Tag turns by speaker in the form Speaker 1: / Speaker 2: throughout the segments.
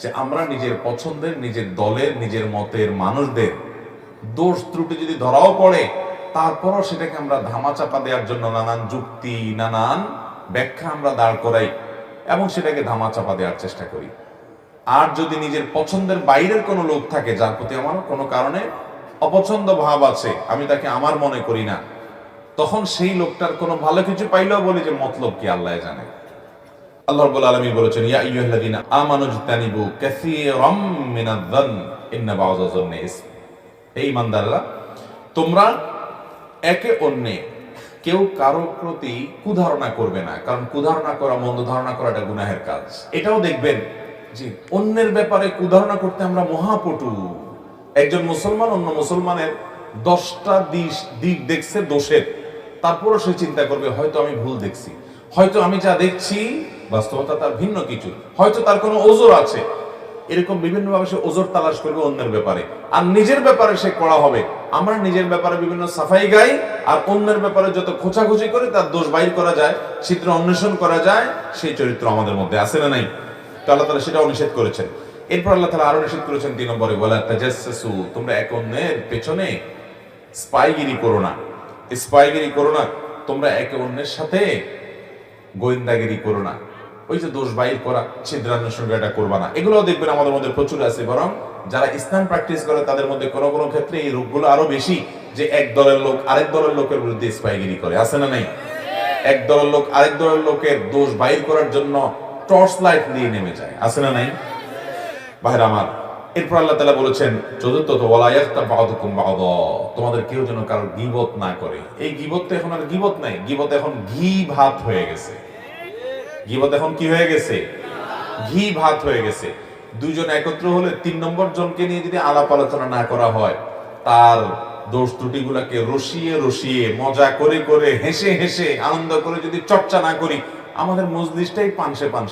Speaker 1: যে আমরা নিজের পছন্দের, নিজের দলের, নিজের মতের মানুষদের দোষ ত্রুটি যদি ধরাও পড়ে, তারপরও সেটাকে আমরা ধামাচাপা দেওয়ার জন্য নানান যুক্তি, নানান ব্যাখ্যা আমরা দাঁড় করাই এবং সেটাকে ধামাচাপা দেওয়ার চেষ্টা করি। আর যদি নিজের পছন্দের বাইরের কোনো লোক থাকে, যার প্রতি আমার কোনো কারণে অপছন্দ ভাব আছে, আমি তাকে আমার মনে করি না, তখন সেই লোকটার কোনো ভালো কিছু পাইলেও বলি যে, মতলব কি আল্লাহ জানে? আল্লাহ রাব্বুল আলামিন বলেছেন, ইয়া আইয়ুহাল্লাযীনা আমানু জতানিবু কাসীরাম মিনায-যন ইন্না বা'যায-যন্নি ঈমানদাররা, তোমরা একে অন্যে কেউ কারও প্রতি কুধারণা করবে না, কারণ কুধারণা করা, মন্দ ধারণা করা এটা গুনাহের কাজ। এটাও দেখবেন অন্যের ব্যাপারে কুধারণা করতে আমরা মহাপটু। একজন মুসলমান অন্য মুসলমানের দশটা দিক দেখছে দোষের। তারপরও সে চিন্তা করবে, হয়তো আমি ভুল দেখছি। হয়তো আমি যা দেখছি, বাস্তবতা তার ভিন্ন কিছু। হয়তো তার কোনো ওজোর আছে। এরকম বিভিন্ন ভাবে সে ওজোর তালাশ করবে অন্যের ব্যাপারে। আর নিজের ব্যাপারে সে করা হবে। আমরা নিজের ব্যাপারে বিভিন্ন সাফাই গাই, আর অন্যের ব্যাপারে যত খোঁচাখুচি করে তার দোষ বাইর করা যায় চিত্র অন্বেষণ করা যায়, সেই চরিত্র আমাদের মধ্যে আছে না নাই? তো আল্লাহ তালা সেটাও নিষেধ করেছেন। এরপর আল্লাহ তালা আরও নিষেধ করেছেন তিন নম্বরে বলে তাজাসসু তোমরা এক অন্যের পেছনে স্পাইগিরি করো না। স্পাইগিরি করো না। তোমরা একে অন্যের সাথে গোয়েন্দাগিরি করো না। ওই যে দোষ বাইর করা, ছিদ্রান্বেষণ এটা করবা না। এগুলো দেখবেন আমাদের মধ্যে প্রচুর আছে, বরং যারা ইসলাম প্র্যাকটিস করে, তাদের মধ্যে কোনো কোনো ক্ষেত্রে এই রোগগুলো আরও বেশি যে এক দলের লোক আরেক দলের লোকের বিরুদ্ধে স্পাইগিরি করে। আছে না নাই? এক দলের লোক আরেক দলের লোকের দোষ বাইর করার জন্য টর্চ লাইট নিয়ে নেমে যায়। আছে না নাই? ভাইরা আমার, এরপর আল্লাহ তাআলা বলেছেন, চতুর্থ তো ওয়ালা ইয়াখতা বা'দুকুম বা'দ। তোমাদের কেউ যেন কারোর গীবত না করে। এই গীবত তো এখন আর গীবত নাই। গীবত এখন ঘি ভাত হয়ে গেছে। গীবত এখন কি হয়ে গেছে? ঘি ভাত হয়ে গেছে। দুইজন একত্র হলে তিন নম্বর জনকে নিয়ে যদি আলাপ আলোচনা না করা হয়, তার দোষ রসিয়ে রসিয়ে, মজা করে করে, হেসে হেসে, আনন্দ করে যদি চর্চা না করি, আমাদের মজলিসটাই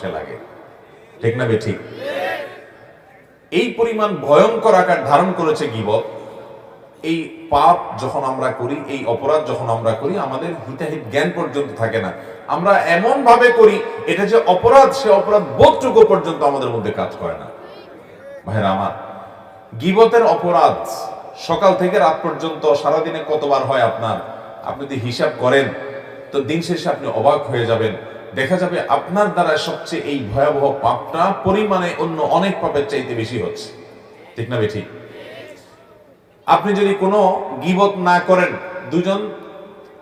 Speaker 1: লাগে। ঠিক না ঠিক? এই পরিমাণ ভয়ঙ্কর আকার ধারণ করেছে গিবত এই পাপ যখন আমরা করি, এই অপরাধ যখন আমরা করি, আমাদের হিতাহিত জ্ঞান পর্যন্ত থাকে না। আমরা এমন ভাবে করি, এটা যে অপরাধ, সে অপরাধ বোধটুকু পর্যন্ত আমাদের মধ্যে কাজ করে না। ভাইরা আমার, গিবতের অপরাধ সকাল থেকে রাত পর্যন্ত, সারাদিনে কতবার হয় আপনার? আপনি যদি হিসাব করেন, তো দিন শেষে আপনি অবাক হয়ে যাবেন। দেখা যাবে আপনার দ্বারা সবচেয়ে এই ভয়াবহ পাপটা পরিমাণে অন্য অনেক পাপের চাইতে বেশি হচ্ছে। ঠিক না বে ঠিক আপনি যদি কোনো গিবত না করেন, দুজন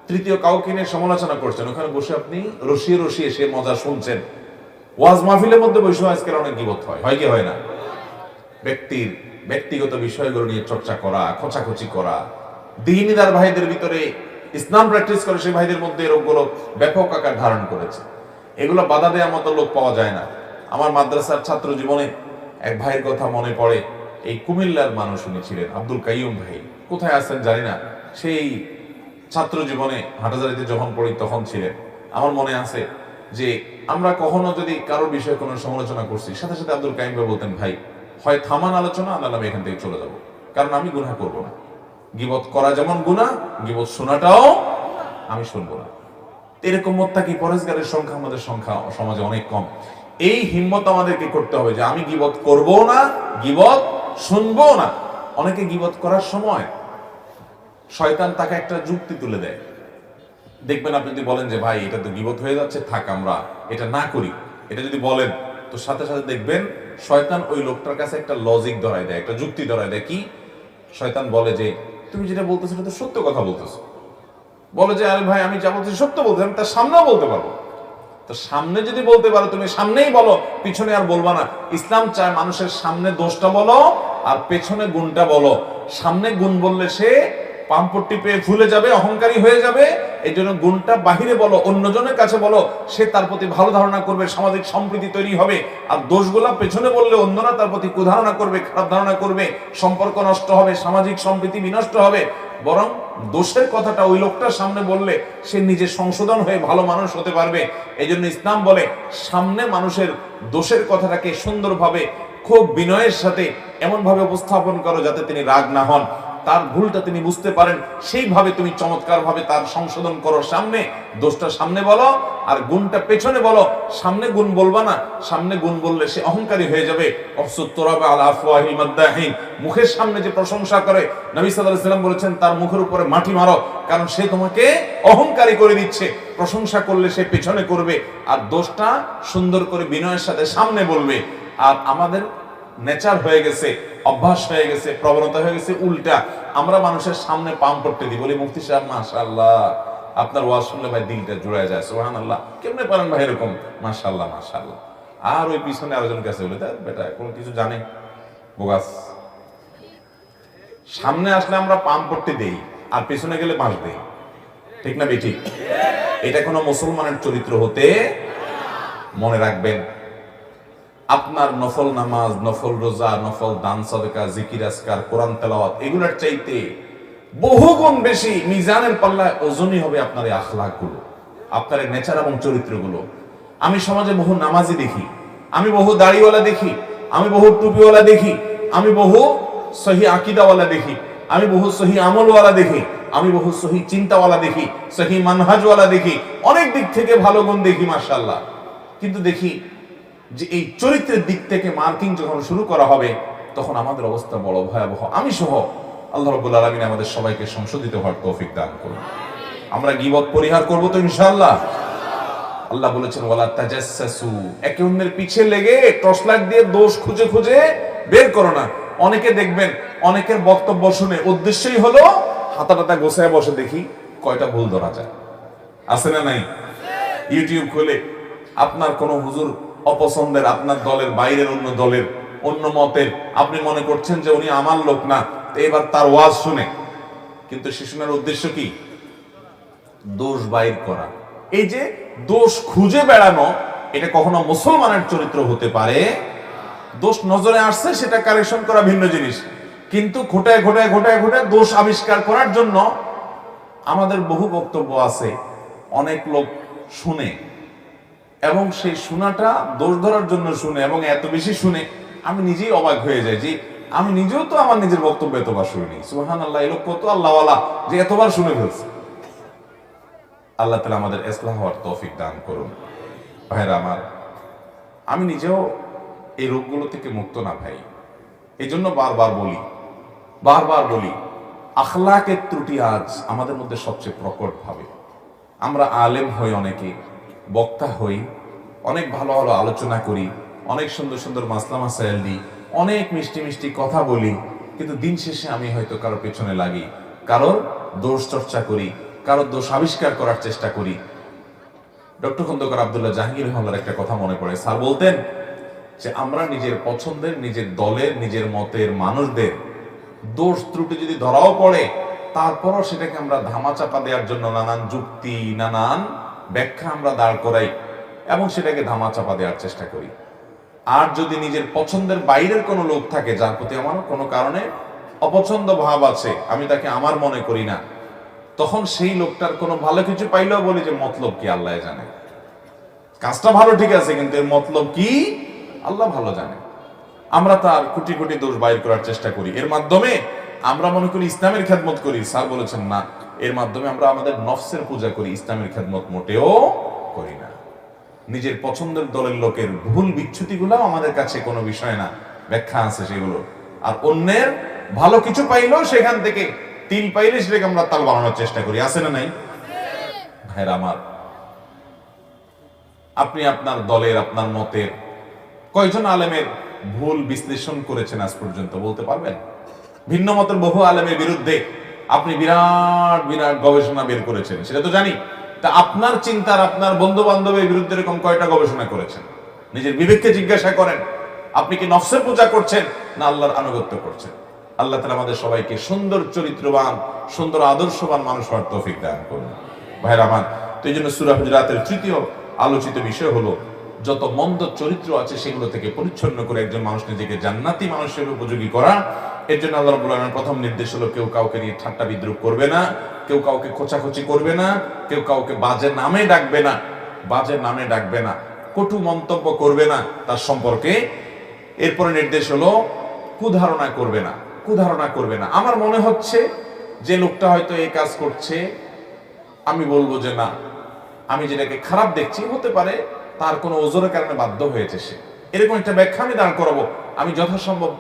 Speaker 1: তৃতীয় কাউকে নিয়ে সমালোচনা করছেন। ওখানে বসে আপনি রসিয়ে রসিয়ে সে মজা শুনছেন। ওয়াজ মাহফিলের মধ্যে বসে আজকাল অনেক গিবত হয়। হয় কি, হয় না? ব্যক্তির ব্যক্তিগত বিষয়গুলো নিয়ে চর্চা করা, খোঁচাখুচি করা, দিহিনীদার ভাইদের ভিতরে ইসলাম প্র্যাকটিস করে সেই ভাইদের মধ্যে এরকমগুলো ব্যাপক আকার ধারণ করেছে। এগুলো বাধা দেওয়ার মতো লোক পাওয়া যায় না। আমার মাদ্রাসার ছাত্র জীবনে এক ভাইয়ের কথা মনে পড়ে, এই কুমিল্লার মানুষ উনি ছিলেন, আব্দুল কাইয়ুম ভাই। কোথায় আছেন জানি না। সেই ছাত্র জীবনে হাটাজারিতে যখন পড়ি, তখন ছিলেন। আমার মনে আছে যে আমরা কখনো যদি কারোর বিষয়ে কোনো সমালোচনা করছি, সাথে সাথে আব্দুল কাইম বলতেন, ভাই, হয় থামান আলোচনা, আল্লাহ আমি এখান থেকে চলে যাব। কারণ আমি গুনাহ করব না। গিবত করা যেমন গুনাহ, গিবত শোনাটাও আমি শুনব না। এরকম মোত্তাকি পরেশগারের সংখ্যা আমাদের সংখ্যা সমাজে অনেক কম। এই হিম্মত আমাদেরকে করতে হবে যে আমি গিবত করব না, গিবত শুনব না। অনেকে গিবত করার সময় শয়তান তাকে একটা যুক্তি তুলে দেয়। দেখবেন আপনি যদি বলেন যে, ভাই, এটা তো গিবত হয়ে যাচ্ছে, থাক আমরা এটা না করি। এটা যদি বলেন, তো সাথে সাথে দেখবেন শয়তান ওই লোকটার কাছে একটা লজিক ধরায় দেয়, একটা যুক্তি ধরায় দেয় কি? শয়তান বলে যে, তুমি যেটা বলতেছো সেটা তো সত্য কথা বলতেছো। বলে যে, আরে ভাই, আমি যা বলছি সত্য বলতে আমি তার সামনেও বলতে পারব। তো সামনে যদি বলতে পারো, তুমি সামনেই বলো, পিছনে আর বলবা না। ইসলাম চায় মানুষের সামনে দোষটা বলো আর পেছনে গুণটা বলো। সামনে গুণ বললে সে পাম্পট্টি পেয়ে ভুলে যাবে, অহংকারী হয়ে যাবে। এই জন্য গুণটা বাহিরে বলো, অন্যজনের কাছে বলো, সে তার প্রতি ভালো ধারণা করবে, সামাজিক সম্প্রীতি তৈরি হবে। আর দোষগুলা পেছনে বললে অন্যরা তার প্রতি কুধারণা করবে, খারাপ ধারণা করবে, সম্পর্ক নষ্ট হবে, সামাজিক সম্প্রীতি বিনষ্ট হবে। বরং দোষের কথাটা ওই লোকটার সামনে বললে সে নিজে সংশোধন হয়ে ভালো মানুষ হতে পারবে। এই জন্য ইসলাম বলে, সামনে মানুষের দোষের কথাটাকে সুন্দরভাবে, খুব বিনয়ের সাথে এমনভাবে উপস্থাপন করো যাতে তিনি রাগ না হন। তার ভুলটা তিনি বুঝতে পারেন, সেইভাবে তুমি চমৎকার ভাবে তার সংশোধন করো সামনে। দোষটা সামনে বলো, আর গুণটা পেছনে বলো। সামনে গুণ বলবা না, সামনে গুণ বললে সে অহংকারী হয়ে যাবে। মুখের সামনে যে প্রশংসা করে, নবী সাল্লাম বলেছেন, তার মুখের উপরে মাটি মারো, কারণ সে তোমাকে অহংকারী করে দিচ্ছে। প্রশংসা করলে সে পেছনে করবে, আর দোষটা সুন্দর করে বিনয়ের সাথে সামনে বলবে। আর আমাদের নেচার হয়ে গেছে, অভ্যাস হয়ে গেছে, প্রবণতা হয়ে গেছে, উল্টা। আমরা মানুষের সামনে পাম করতে দিই, বলি মুফতি সাহেব, মাশাআল্লাহ, আপনার ওয়াজ শুনলে ভাই দিলটা জুড়ে যায়, সুবহানাল্লাহ। কেমনে পারেন ভাই এরকম? মাশাআল্লাহ মাশাআল্লাহ। আর ওই পিছনে আরেকজন কাছে বলে দেখ বেটা, কোন কিছু জানে? বোগাস। সামনে আসলে আমরা পাম করতে দেই, আর পিছনে গেলে বাঁশ দেই। ঠিক না বেঠিক? এটা কোনো মুসলমানের চরিত্র হতে মনে রাখবেন। আপনার নফল নামাজ, নফল রোজা, নফল দান সদকা, জিকির আসকার কোরআন তেলাওয়াত, এগুলোর চাইতে বহু গুণ বেশি মিজানের পাল্লায় ওজনই হবে আপনার এই আখলাকগুলো আপনার এই নেচার এবং চরিত্রগুলো। আমি সমাজে বহু নামাজি দেখি, আমি বহু দাড়িওয়ালা দেখি, আমি বহু টুপিওয়ালা দেখি, আমি বহু সহি আকিদাওয়ালা দেখি, আমি বহু সহি আমলওয়ালা দেখি, আমি বহু সহি চিন্তাওয়ালা দেখি, সহি মানহাজওয়ালা দেখি, অনেক দিক থেকে ভালো গুণ দেখি মার্শাল্লাহ কিন্তু দেখি যে এই চরিত্রের দিক থেকে মার্কিং যখন শুরু করা হবে তখন আমাদের অবস্থা বড় ভয়াবহ। আমি সহ আল্লাহ রব্বুল আলমিন আমাদের সবাইকে সংশোধিত হওয়ার তৌফিক দান করুন। আমরা গিবত পরিহার করব তো ইনশাআল্লাহ? আল্লাহ বলেছেন ওয়ালা তাজাসসু একে অন্যের পিছে লেগে টর্চলাইট দিয়ে দোষ খুঁজে খুঁজে বের করো না। অনেকে দেখবেন অনেকের বক্তব্য শুনে উদ্দেশ্যই হলো হাতা টাতা গোছায় বসে দেখি কয়টা ভুল ধরা যায়। আছে না নাই? ইউটিউব খুলে আপনার কোন হুজুর অপছন্দের আপনার দলের বাইরের অন্য দলের, অন্য মতের। আপনি মনে করছেন যে উনি আমার লোক না এবার তার ওয়াজ শুনে। কিন্তু সে শোনার উদ্দেশ্য কি? দোষ বাইর করা। এই যে দোষ খুঁজে বেড়ানো, এটা কখনো মুসলমানের চরিত্র হতে পারে। দোষ নজরে আসছে, সেটা কারেকশন করা ভিন্ন জিনিস। কিন্তু ঘোটায় ঘোটায় ঘোটায় ঘোটায় দোষ আবিষ্কার করার জন্য আমাদের বহু বক্তব্য আছে। অনেক লোক শুনে। এবং সেই শোনাটা দোষ ধরার জন্য শুনে এবং এত বেশি শুনে আমি নিজেই অবাক হয়ে যাই যে আমি নিজেও তো আমার নিজের বক্তব্য এতবার শুনিনি। সুহান আল্লাহ এই লোক কত আল্লাহওয়ালা যে এতবার শুনে ফেলছে। আল্লাহ তালা আমাদের ইসলাম হওয়ার তৌফিক দান করুন। ভাইরা আমার, আমি নিজেও এই রোগগুলো থেকে মুক্ত না ভাই। এই জন্য বারবার বলি বারবার বলি, আখলাকের ত্রুটি আজ আমাদের মধ্যে সবচেয়ে প্রকট ভাবে। আমরা আলেম হই অনেকে বক্তা হই, অনেক ভালো ভালো আলোচনা করি, অনেক সুন্দর সুন্দর মাসলা মাসাইল দিই, অনেক মিষ্টি মিষ্টি কথা বলি, কিন্তু দিন শেষে আমি হয়তো কারোর পেছনে লাগি, কারোর দোষ চর্চা করি, কারোর দোষ আবিষ্কার করার চেষ্টা করি। ডক্টর খন্দকার আবদুল্লাহ জাহাঙ্গীর রহমানের একটা কথা মনে পড়ে। স্যার বলতেন যে, আমরা নিজের পছন্দের, নিজের দলের, নিজের মতের মানুষদের দোষ ত্রুটি যদি ধরাও পড়ে, তারপরও সেটাকে আমরা ধামাচাপা দেওয়ার জন্য নানান যুক্তি, নানান ব্যাখ্যা আমরা দাঁড় করাই এবং সেটাকে ধামাচাপা দেওয়ার চেষ্টা করি। আর যদি নিজের পছন্দের বাইরের কোনো লোক থাকে যার প্রতি আমার কোনো কারণে অপছন্দ ভাব আছে, আমি তাকে আমার মনে করি না, তখন সেই লোকটার কোনো ভালো কিছু পাইলেও বলি যে মতলব কি আল্লাহ জানে। কাজটা ভালো ঠিক আছে, কিন্তু এর মতলব কি আল্লাহ ভালো জানে। আমরা তার কোটি কোটি দোষ বাইর করার চেষ্টা করি। এর মাধ্যমে আমরা মনে করি ইসলামের খেদমত করি। স্যার বলেছেন, না এর মাধ্যমে আমরা আমাদের নফসের পূজা করি, ইসলামের খেদমত মোটেও করি না। নিজের পছন্দের দলের লোকের ভুল বিচ্ছুতিগুলো আমাদের কাছে কোনো বিষয় না, ব্যাখ্যা আছে সেগুলো। আর অন্যের ভালো কিছু পাইলেও সেখান থেকে তিল পাইলে সেটাকে আমরা তাল বানানোর চেষ্টা করি, আছে না নাই? ভাইরা আমার, আপনি আপনার দলের, আপনার মতের কয়জন আলেমের ভুল বিশ্লেষণ করেছেন আজ পর্যন্ত বলতে পারবেন? ভিন্ন মতের বহু আলেমের বিরুদ্ধে আপনি বিরাট বিরাট গবেষণা বের করেছেন, সেটা তো জানি। তা আপনার চিন্তার, আপনার বন্ধু বান্ধবের বিরুদ্ধে এরকম কয়টা গবেষণা করেছেন? নিজের বিবেককে জিজ্ঞাসা করেন, আপনি কি নফসের পূজা করছেন না আল্লাহর আনুগত্য করছেন? আল্লাহ তালা আমাদের সবাইকে সুন্দর, চরিত্রবান, সুন্দর, আদর্শবান মানুষ হওয়ার তৌফিক দান করুন। ভাইরা আমার, তো এই জন্য সুরা হুজরাতের তৃতীয় আলোচিত বিষয় হলো যত মন্দ চরিত্র আছে সেগুলো থেকে পরিচ্ছন্ন করে একজন মানুষ নিজেকে জান্নাতি মানুষের উপযোগী করা, এর জন্য আল্লাহ প্রথম নির্দেশ হলো কেউ কাউকে নিয়ে ঠাট্টা বিদ্রুপ করবে না, কেউ কাউকে খোঁচাখুচি করবে না, কেউ কাউকে বাজে নামে ডাকবে না, বাজে নামে ডাকবে না, কটু মন্তব্য করবে না তার সম্পর্কে। এরপরে নির্দেশ হলো কুধারণা করবে না, কুধারণা করবে না। আমার মনে হচ্ছে যে লোকটা হয়তো এই কাজ করছে, আমি বলব যে না, আমি যেটাকে খারাপ দেখছি, হতে পারে তার কোনো ওজোরের কারণে বাধ্য হয়েছে সে। এরকম একটা ব্যাখ্যা আমি দাঁড় করাবো। আমি যথাসম্ভব